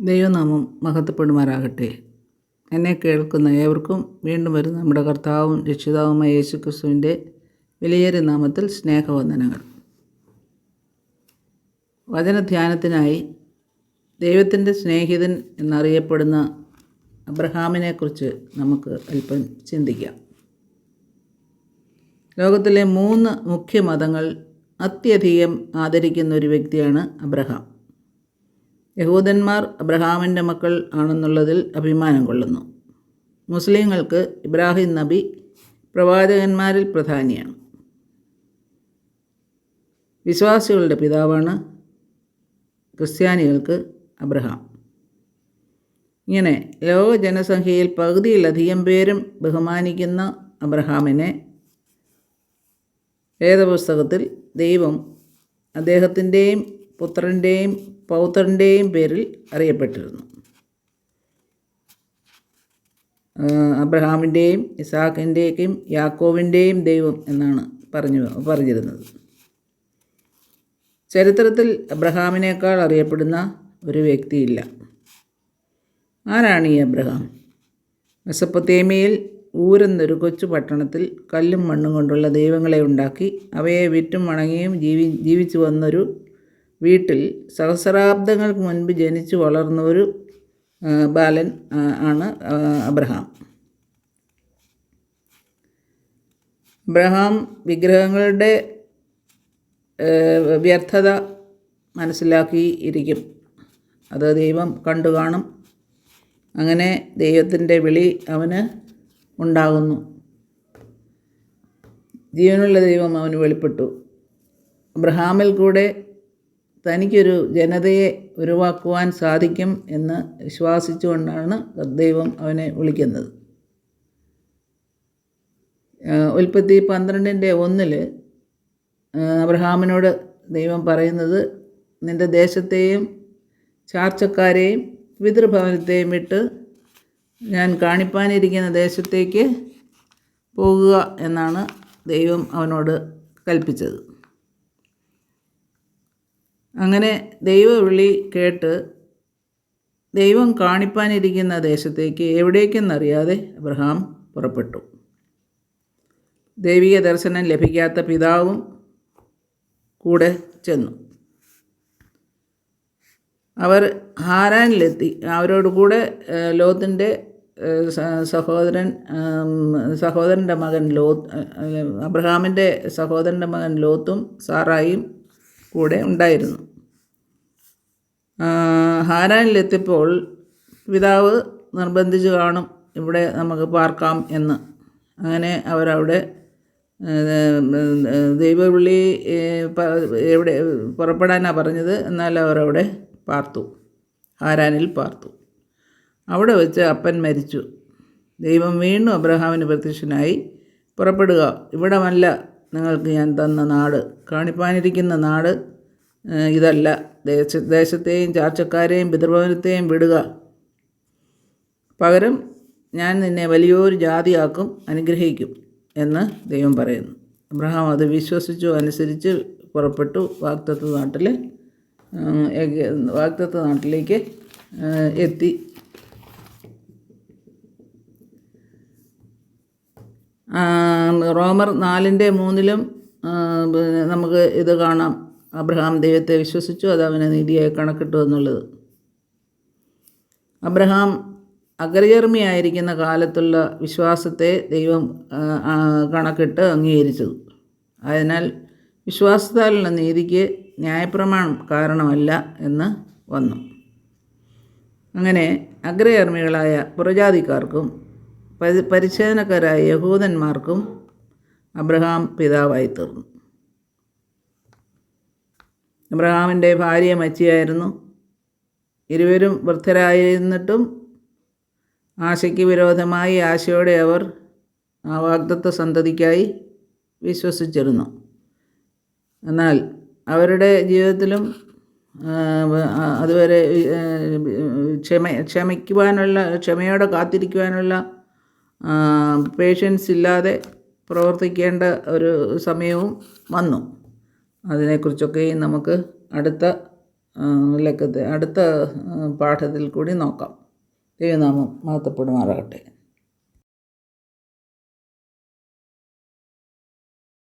ദൈവനാമം മഹത്വപ്പെടുമാറാകട്ടെ. എന്നെ കേൾക്കുന്ന ഏവർക്കും വീണ്ടും വരും നമ്മുടെ കർത്താവും രക്ഷിതാവുമായ യേശു ക്രിസ്തുവിന്റെ വിലയേറിയ നാമത്തിൽ സ്നേഹവന്ദനങ്ങൾ. വചനധ്യാനത്തിനായി ദൈവത്തിന്റെ സ്നേഹിതൻ എന്നറിയപ്പെടുന്ന അബ്രഹാമിനെക്കുറിച്ച് നമുക്ക് അല്പം ചിന്തിക്കാം. ലോകത്തിലെ മൂന്ന് മുഖ്യ മതങ്ങൾ അത്യധികം ആദരിക്കുന്ന ഒരു വ്യക്തിയാണ് അബ്രഹാം. യഹൂദന്മാർ അബ്രഹാമിന്റെ മക്കൾ ആണെന്നുള്ളതിൽ അഭിമാനം കൊള്ളുന്നു. മുസ്ലിങ്ങൾക്ക് ഇബ്രാഹിം നബി പ്രവാചകന്മാരിൽ പ്രധാനിയാണ്. വിശ്വാസികളുടെ പിതാവാണ് ക്രിസ്ത്യാനികൾക്ക് അബ്രഹാം. ഇങ്ങനെ ലോക ജനസംഖ്യയിൽ പകുതിയിലധികം പേരും ബഹുമാനിക്കുന്ന അബ്രഹാമിനെ വേദപുസ്തകത്തിൽ ദൈവം അദ്ദേഹത്തിന്റെയും പുത്രന്റെയും പൗത്രന്റെയും പേരിൽ അറിയപ്പെട്ടിരുന്നു. അബ്രഹാമിന്റെയും ഇസാഖിന്റെയും യാക്കോവിന്റെയും ദൈവം എന്നാണ് പറഞ്ഞു പറഞ്ഞിരുന്നത്. ചരിത്രത്തിൽ അബ്രഹാമിനേക്കാൾ അറിയപ്പെടുന്ന ഒരു വ്യക്തിയില്ല. ആരാണ് ഈ അബ്രഹാം? മെസ്സപ്പൊത്തേമിയയിൽ ഊരെന്നൊരു കൊച്ചു പട്ടണത്തിൽ കല്ലും മണ്ണും കൊണ്ടുള്ള ദൈവങ്ങളെ ഉണ്ടാക്കി അവയെ വിറ്റും വണങ്ങിയും ജീവി ജീവിച്ചു വന്നൊരു വീട്ടിൽ സഹസ്രാബ്ദങ്ങൾക്ക് മുൻപ് ജനിച്ചു വളർന്ന ഒരു ബാലൻ ആണ് അബ്രഹാം. അബ്രഹാം വിഗ്രഹങ്ങളുടെ വ്യർത്ഥത മനസ്സിലാക്കിയിരിക്കും അത് ദൈവം കണ്ടു കാണും. അങ്ങനെ ദൈവത്തിന്റെ വിളി അവന് ഉണ്ടാകുന്നു. ജീവനുള്ള ദൈവം അവന് വെളിപ്പെട്ടു. അബ്രഹാമിൽ കൂടെ തനിക്കൊരു ജനതയെ ഉരുവാക്കുവാൻ സാധിക്കും എന്ന് വിശ്വാസിച്ചുകൊണ്ടാണ് ദൈവം അവനെ വിളിക്കുന്നത്. ഉൽപ്പത്തി പന്ത്രണ്ടിന്റെ ഒന്നിൽ അബ്രഹാമിനോട് ദൈവം പറയുന്നത് നിന്റെ ദേശത്തെയും ചാർച്ചക്കാരെയും പിതൃഭവനത്തെയും വിട്ട് ഞാൻ കാണിപ്പാനിരിക്കുന്ന ദേശത്തേക്ക് പോകുക എന്നാണ് ദൈവം അവനോട് കൽപ്പിച്ചത്. അങ്ങനെ ദൈവവിളി കേട്ട് ദൈവം കാണിപ്പാനിരിക്കുന്ന ദേശത്തേക്ക് എവിടേക്കെന്നറിയാതെ അബ്രഹാം പുറപ്പെട്ടു. ദൈവിക ദർശനം ലഭിക്കാത്ത പിതാവും കൂടെ ചെന്നു. അവർ ഹാരാനിലെത്തി. അവരോട് കൂടെ ലോത്തിന്റെ സഹോദരൻ സഹോദരന്റെ മകൻ ലോത്ത് അബ്രഹാമിന്റെ സഹോദരന്റെ മകൻ ലോത്തും സാറായും കൂടെ ഉണ്ടായിരുന്നു. ഹാരാനിലെത്തിയപ്പോൾ പിതാവ് നിർബന്ധിച്ച് കാണും ഇവിടെ നമുക്ക് പാർക്കാം എന്ന്. അങ്ങനെ അവരവിടെ ദൈവവിളി എവിടെ പുറപ്പെടാനാണ് പറഞ്ഞത് എന്നാൽ അവരവിടെ പാർത്തു ഹാരാനിൽ പാർത്തു. അവിടെ വെച്ച് അപ്പൻ മരിച്ചു. ദൈവം വീണ്ടും അബ്രഹാമിന് പ്രത്യക്ഷനായി പുറപ്പെടുക. ഇവിടമല്ല നിങ്ങൾക്ക് ഞാൻ തന്ന നാട് കാണിപ്പാനിരിക്കുന്ന നാട് ഇതല്ല. ദേശ ദേശത്തെയും ചാർച്ചക്കാരെയും പിതൃഭവനത്തെയും വിടുക. പകരം ഞാൻ നിന്നെ വലിയൊരു ജാതിയാക്കും അനുഗ്രഹിക്കും എന്ന് ദൈവം പറയുന്നു. അബ്രഹാം അത് വിശ്വസിച്ചു അനുസരിച്ച് പുറപ്പെട്ടു വാക്തത്വ നാട്ടിൽ വാക്തത്വ നാട്ടിലേക്ക് എത്തി. റോമർ നാലിന്റെ മൂന്നിലും പിന്നെ നമുക്ക് ഇത് കാണാം. അബ്രഹാം ദൈവത്തെ വിശ്വസിച്ചു അത് അവനെ നീതിയായി കണക്കിട്ടു എന്നുള്ളത്. അബ്രഹാം അഗ്രചർമ്മിയായിരിക്കുന്ന കാലത്തുള്ള വിശ്വാസത്തെ ദൈവം കണക്കിട്ട് അംഗീകരിച്ചത്. അതിനാൽ വിശ്വാസത്താലുള്ള നീതിക്ക് ന്യായപ്രമാണം കാരണമല്ല എന്ന് വന്നു. അങ്ങനെ അഗ്രകർമ്മികളായ പുറജാതിക്കാർക്കും പരി പരിച്ഛേദനക്കാരായ യഹൂദന്മാർക്കും അബ്രഹാം പിതാവായി തീർന്നു. അബ്രഹാമിന്റെ ഭാര്യ മച്ചിയായിരുന്നു ഇരുവരും വൃദ്ധരായിരുന്നിട്ടും ആശയ്ക്ക് വിരോധമായി ആശയോടെ അവർ ആ വാഗ്ദത്വ സന്തതിക്കായി വിശ്വസിച്ചിരുന്നു. എന്നാൽ അവരുടെ ജീവിതത്തിലും അതുവരെ ക്ഷമ ക്ഷമിക്കുവാനുള്ള ക്ഷമയോടെ കാത്തിരിക്കുവാനുള്ള പേഷ്യൻസ് ഇല്ലാതെ പ്രവർത്തിക്കേണ്ട ഒരു സമയവും വന്നു. അതിനെക്കുറിച്ചൊക്കെ നമുക്ക് അടുത്ത ലക്കത്തെ അടുത്ത പാഠത്തിൽ കൂടി നോക്കാം. ദൈവനാമം മഹത്വപ്പെടുമാറാകട്ടെ.